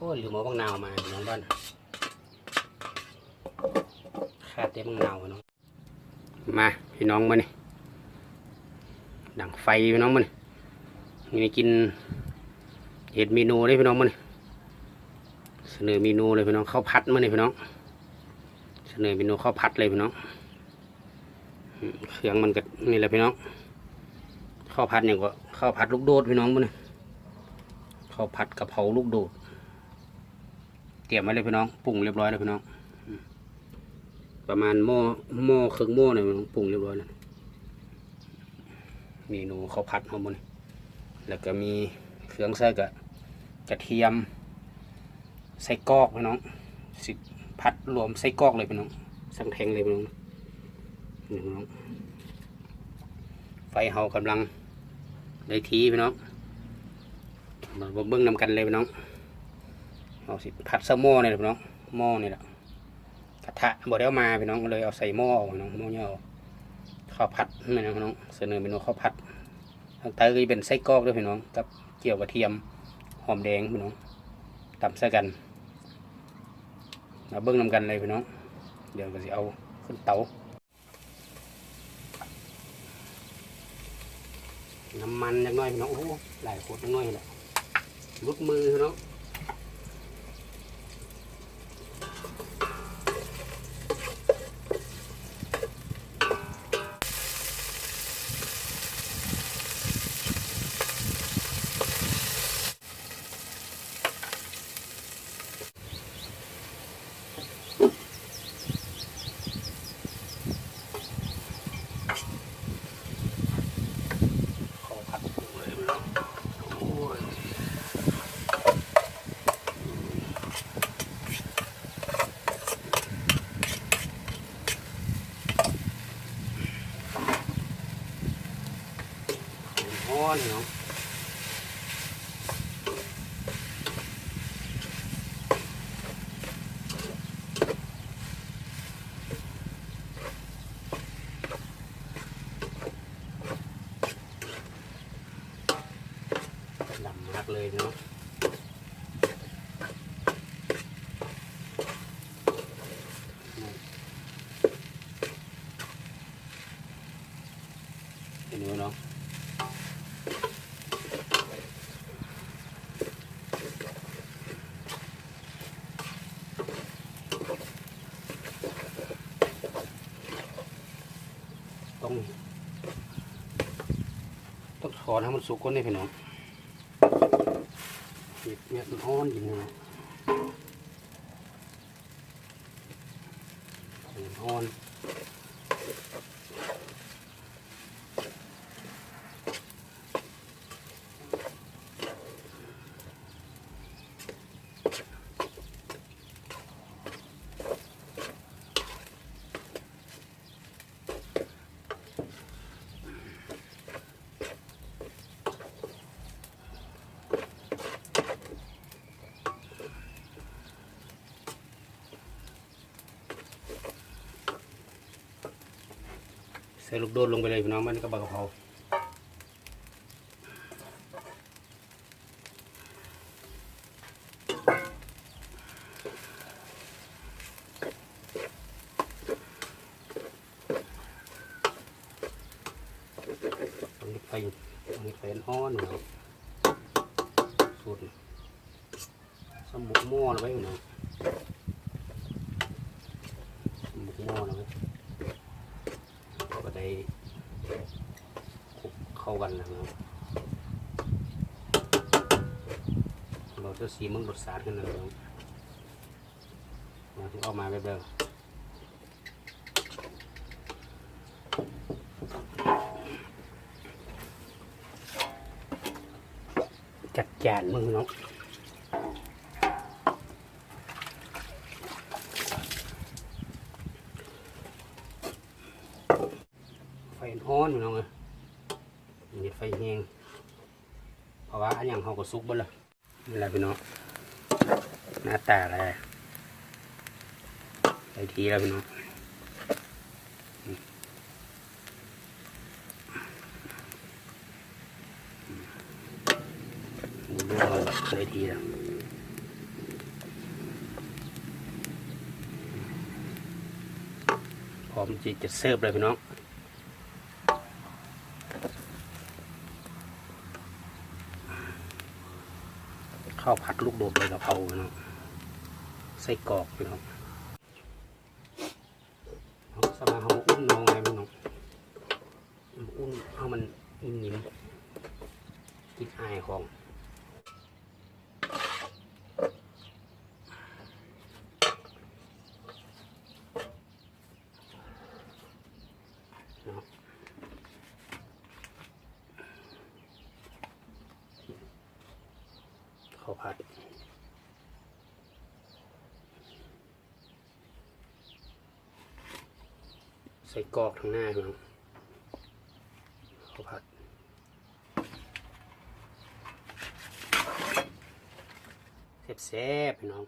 โอ้ยลืมเอาบางนาวมาพี่น้องบ้านขาดแต่บางนาวน้องมาพี่น้องมานี่ดังไฟพี่น้องมานี่นี่กินเห็ดเมนูเลยพี่น้องมานี่เสนอเมนูเลยพี่น้องข้าวผัดมานี่พี่น้อง เสนอเมนูข้าวผัดเลยพี่น้องเครื่องมันก็นี่แหละพี่น้องข้าวผัดเนี่ยก็ข้าวผัดลูกโดดพี่น้องมานี่ข้าวผัดกะเพราลูกโดด เตรียมไว้เลยพี่น้องปรุงเรียบร้อยแล้วพี่น้อง ประมาณหม้อหม้อครึ่งหม้อเนี่ยพี่น้องปรุงเรียบร้อยแล้วเมนูข้าวผัดข้างบนแล้วก็มีเครื่องใส่กะกระเทียมใส่กรอกพี่น้องสิผัดรวมใส่กรอกเลยพี่น้องสังแทงเลยพี่น้องนี่พี่น้องไฟเฮากำลังได้ทีพี่น้องมาเบิ้งนำกันเลยพี่น้อง เอาสิผัดสม้อนี่แหละพี่น้องหม้อนี่แหละกระทะบ่ได้เอามาพี่น้องเลยเอาใส่หม้อเอาพี่น้องหม้อเนี่ยเอาข้าวผัดนี่นะพี่น้องเสนอเมนูข้าวผัดทางใต้ก็จะเป็นไส้กรอกด้วยพี่น้องกับเกี่ยวกระเทียมหอมแดงพี่น้องตำใส่กันมาเบิ้งนำกันเลยพี่น้อง เดี๋ยวก็จะเอาขึ้นเตาน้ำมันจักน่อยพี่น้องโอ้หลายขวดจักน่อยแหละลุดมือพี่น้อง ขอผัดผงเลยพี่น้องโอ้ย ร้อนเนาะดำมากเลยเนาะเห็นไหมเนาะ ต้องต้องถอนให้มันสุกก่อนนี่พี่น้องเห็ดเม็ดมันอ่อนอยู่นะอ่อน ใส่ลูกโดดลงไปเลยพี่น้องมันก็บะกะเพราตรงนี้ไฟตรงนี้ไฟอ่อนๆเนาะสูตรสมุกหม้อเอาไว้พี่น้องสมุกหม้อเอาไว้ ก็ได้คลุก เข้ากันนะครับเราจะสีมึงรสชาติกันนะครับมาที่ออกมาแบบเดิมจัดจานมึงเนาะไฟอ่อนอยู่น้องเอ้ย เห็ดไฟแห้งเพราะว่าอันยังเขาก็ซุกบนเลยนี่แหละพี่น้องหน้าตาอะไรไปทีแล้วพี่น้องดูเราไปทีแล้วพร้อมจีะเซิร์ฟเลยพี่น้อง ข้าวผัดลูกโดดใบกะเพราพี่น้องไส้กรอกพี่น้องเอาสมาเขาอุ้นน้องไงพี่น้องอุ้นเอามันนิ่มๆกินอายของ ข้าวผัดใส่กอกทางหน้าพี่น้องข้าวผัดแซ่บๆพี่น้อง